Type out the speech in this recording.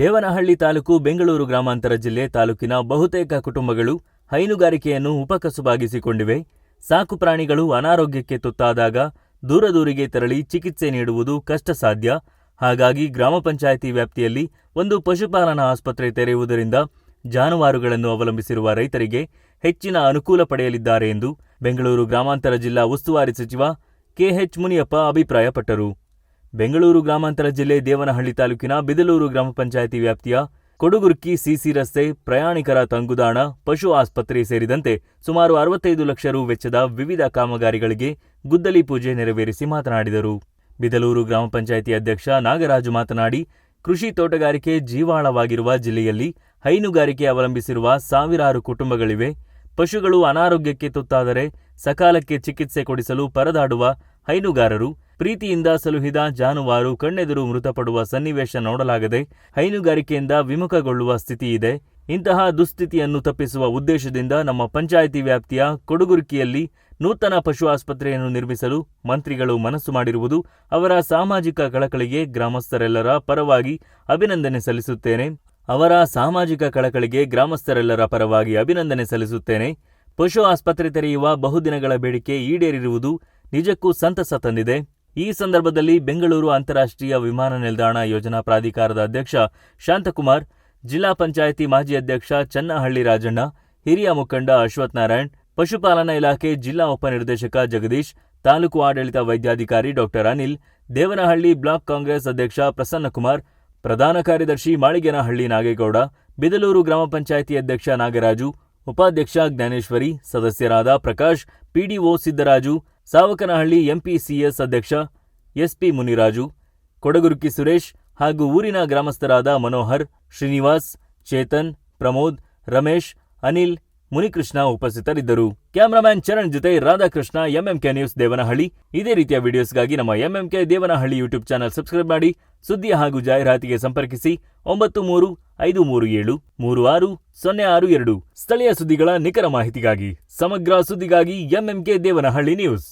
ದೇವನಹಳ್ಳಿ ತಾಲೂಕು ಬೆಂಗಳೂರು ಗ್ರಾಮಾಂತರ ಜಿಲ್ಲೆ ತಾಲೂಕಿನ ಬಹುತೇಕ ಕುಟುಂಬಗಳು ಹೈನುಗಾರಿಕೆಯನ್ನು ಉಪಕಸುಬಾಗಿಸಿಕೊಂಡಿವೆ. ಸಾಕು ಪ್ರಾಣಿಗಳು ಅನಾರೋಗ್ಯಕ್ಕೆ ತುತ್ತಾದಾಗ ದೂರದೂರಿಗೆ ತೆರಳಿ ಚಿಕಿತ್ಸೆ ನೀಡುವುದು ಕಷ್ಟ ಸಾಧ್ಯ ಹಾಗಾಗಿ ಗ್ರಾಮ ಪಂಚಾಯಿತಿ ವ್ಯಾಪ್ತಿಯಲ್ಲಿ ಒಂದು ಪಶುಪಾಲನಾ ಆಸ್ಪತ್ರೆ ತೆರೆಯುವುದರಿಂದ ಜಾನುವಾರುಗಳನ್ನು ಅವಲಂಬಿಸಿರುವ ರೈತರಿಗೆ ಹೆಚ್ಚಿನ ಅನುಕೂಲ ಪಡೆಯಲಿದ್ದಾರೆ ಎಂದು ಬೆಂಗಳೂರು ಗ್ರಾಮಾಂತರ ಜಿಲ್ಲಾ ಉಸ್ತುವಾರಿ ಸಚಿವ ಕೆಎಚ್ ಮುನಿಯಪ್ಪ ಅಭಿಪ್ರಾಯಪಟ್ಟರು. ಬೆಂಗಳೂರು ಗ್ರಾಮಾಂತರ ಜಿಲ್ಲೆ ದೇವನಹಳ್ಳಿ ತಾಲೂಕಿನ ಬಿದಲೂರು ಗ್ರಾಮ ಪಂಚಾಯಿತಿ ವ್ಯಾಪ್ತಿಯ ಕೊಡುಗುರ್ಕಿ ಸಿಸಿ ರಸ್ತೆ ಪ್ರಯಾಣಿಕರ ತಂಗುದಾಣ, ಪಶು ಆಸ್ಪತ್ರೆ ಸೇರಿದಂತೆ ಸುಮಾರು ಅರವತ್ತೈದು ಲಕ್ಷ ರು ವೆಚ್ಚದ ವಿವಿಧ ಕಾಮಗಾರಿಗಳಿಗೆ ಗುದ್ದಲಿ ಪೂಜೆ ನೆರವೇರಿಸಿ ಮಾತನಾಡಿದರು. ಬಿದಲೂರು ಗ್ರಾಮ ಪಂಚಾಯಿತಿ ಅಧ್ಯಕ್ಷ ನಾಗರಾಜು ಮಾತನಾಡಿ, ಕೃಷಿ ತೋಟಗಾರಿಕೆ ಜೀವಾಳವಾಗಿರುವ ಜಿಲ್ಲೆಯಲ್ಲಿ ಹೈನುಗಾರಿಕೆ ಅವಲಂಬಿಸಿರುವ ಸಾವಿರಾರು ಕುಟುಂಬಗಳಿವೆ. ಪಶುಗಳು ಅನಾರೋಗ್ಯಕ್ಕೆ ತುತ್ತಾದರೆ ಸಕಾಲಕ್ಕೆ ಚಿಕಿತ್ಸೆ ಕೊಡಿಸಲು ಪರದಾಡುವ ಹೈನುಗಾರರು ಪ್ರೀತಿಯಿಂದ ಸಲುಹಿದ ಜಾನುವಾರು ಕಣ್ಣೆದುರು ಮೃತಪಡುವ ಸನ್ನಿವೇಶ ನೋಡಲಾಗದೆ ಹೈನುಗಾರಿಕೆಯಿಂದ ವಿಮುಖಗೊಳ್ಳುವ ಸ್ಥಿತಿ ಇದೆ ಇಂತಹ ದುಸ್ಥಿತಿಯನ್ನು ತಪ್ಪಿಸುವ ಉದ್ದೇಶದಿಂದ ನಮ್ಮ ಪಂಚಾಯಿತಿ ವ್ಯಾಪ್ತಿಯ ಕೊಡುಗುರುಕಿಯಲ್ಲಿ ನೂತನ ಪಶು ಆಸ್ಪತ್ರೆಯನ್ನು ನಿರ್ಮಿಸಲು ಮಂತ್ರಿಗಳು ಮನಸ್ಸು ಮಾಡಿರುವುದು ಅವರ ಸಾಮಾಜಿಕ ಕಳಕಳಿಗೆ ಗ್ರಾಮಸ್ಥರೆಲ್ಲರ ಪರವಾಗಿ ಅಭಿನಂದನೆ ಸಲ್ಲಿಸುತ್ತೇನೆ. ಅವರ ಸಾಮಾಜಿಕ ಕಳಕಳಿಗೆ ಗ್ರಾಮಸ್ಥರೆಲ್ಲರ ಪರವಾಗಿ ಅಭಿನಂದನೆ ಸಲ್ಲಿಸುತ್ತೇನೆ. ಪಶು ಆಸ್ಪತ್ರೆ ತೆರೆಯುವ ಬಹುದಿನಗಳ ಬೇಡಿಕೆ ಈಡೇರಿರುವುದು ನಿಜಕ್ಕೂ ಸಂತಸ ತಂದಿದೆ. ಈ ಸಂದರ್ಭದಲ್ಲಿ ಬೆಂಗಳೂರು ಅಂತಾರಾಷ್ಟ್ರೀಯ ವಿಮಾನ ನಿಲ್ದಾಣ ಯೋಜನಾ ಪ್ರಾಧಿಕಾರದ ಅಧ್ಯಕ್ಷ ಶಾಂತಕುಮಾರ್, ಜಿಲ್ಲಾ ಪಂಚಾಯಿತಿ ಮಾಜಿ ಅಧ್ಯಕ್ಷ ಚನ್ನಹಳ್ಳಿ ರಾಜಣ್ಣ, ಹಿರಿಯ ಮುಖಂಡ ಅಶ್ವಥ್ ನಾರಾಯಣ್, ಪಶುಪಾಲನಾ ಇಲಾಖೆ ಜಿಲ್ಲಾ ಉಪನಿರ್ದೇಶಕ ಜಗದೀಶ್, ತಾಲೂಕು ಆಡಳಿತ ವೈದ್ಯಾಧಿಕಾರಿ ಡಾಕ್ಟರ್ ಅನಿಲ್, ದೇವನಹಳ್ಳಿ ಬ್ಲಾಕ್ ಕಾಂಗ್ರೆಸ್ ಅಧ್ಯಕ್ಷ ಪ್ರಸನ್ನಕುಮಾರ್, ಪ್ರಧಾನ ಕಾರ್ಯದರ್ಶಿ ಮಾಳಿಗೇನಹಳ್ಳಿ ನಾಗೇಗೌಡ, ಬಿದಲೂರು ಗ್ರಾಮ ಪಂಚಾಯಿತಿ ಅಧ್ಯಕ್ಷ ನಾಗರಾಜು, ಉಪಾಧ್ಯಕ್ಷ ಜ್ಞಾನೇಶ್ವರಿ, ಸದಸ್ಯರಾದ ಪ್ರಕಾಶ್, ಪಿಡಿಒ ಸಿದ್ದರಾಜು ಸಾವಕನಹಳ್ಳಿ ಎಂಪಿಸಿಎಸ್ ಅಧ್ಯಕ್ಷ ಎಸ್ಪಿ ಮುನಿರಾಜು, ಕೊಡಗುರುಕಿ ಸುರೇಶ್ ಹಾಗೂ ಊರಿನ ಗ್ರಾಮಸ್ಥರಾದ ಮನೋಹರ್, ಶ್ರೀನಿವಾಸ್, ಚೇತನ್, ಪ್ರಮೋದ್, ರಮೇಶ್, ಅನಿಲ್, ಮುನಿಕೃಷ್ಣ ಉಪಸ್ಥಿತರಿದ್ದರು. ಕ್ಯಾಮರಾಮ್ಯಾನ್ ಚರಣ್ ಜೊತೆ ರಾಧಾಕೃಷ್ಣ, ಎಂಎಂಕೆ ನ್ಯೂಸ್ ದೇವನಹಳ್ಳಿ. ಇದೇ ರೀತಿಯ ವಿಡಿಯೋಸ್ಗಾಗಿ ನಮ್ಮ MMK Devanahalli YouTube channel subscribe ಮಾಡಿ, ಸುದ್ದಿ ಹಾಗೂ ಜಾಹೀರಾತಿಗೆ ಸಂಪರ್ಕಿಸಿ ಒಂಬತ್ತು ಮೂರು ಐದು ಮೂರು ಏಳು ಮೂರು ಆರು ಸೊನ್ನೆ ಆರು ಎರಡು. ಸ್ಥಳೀಯ ಸುದ್ದಿಗಳ ನಿಖರ ಮಾಹಿತಿಗಾಗಿ ಸಮಗ್ರ ಸುದ್ದಿಗಾಗಿ ಎಂಎಂಕೆ ದೇವನಹಳ್ಳಿ ನ್ಯೂಸ್.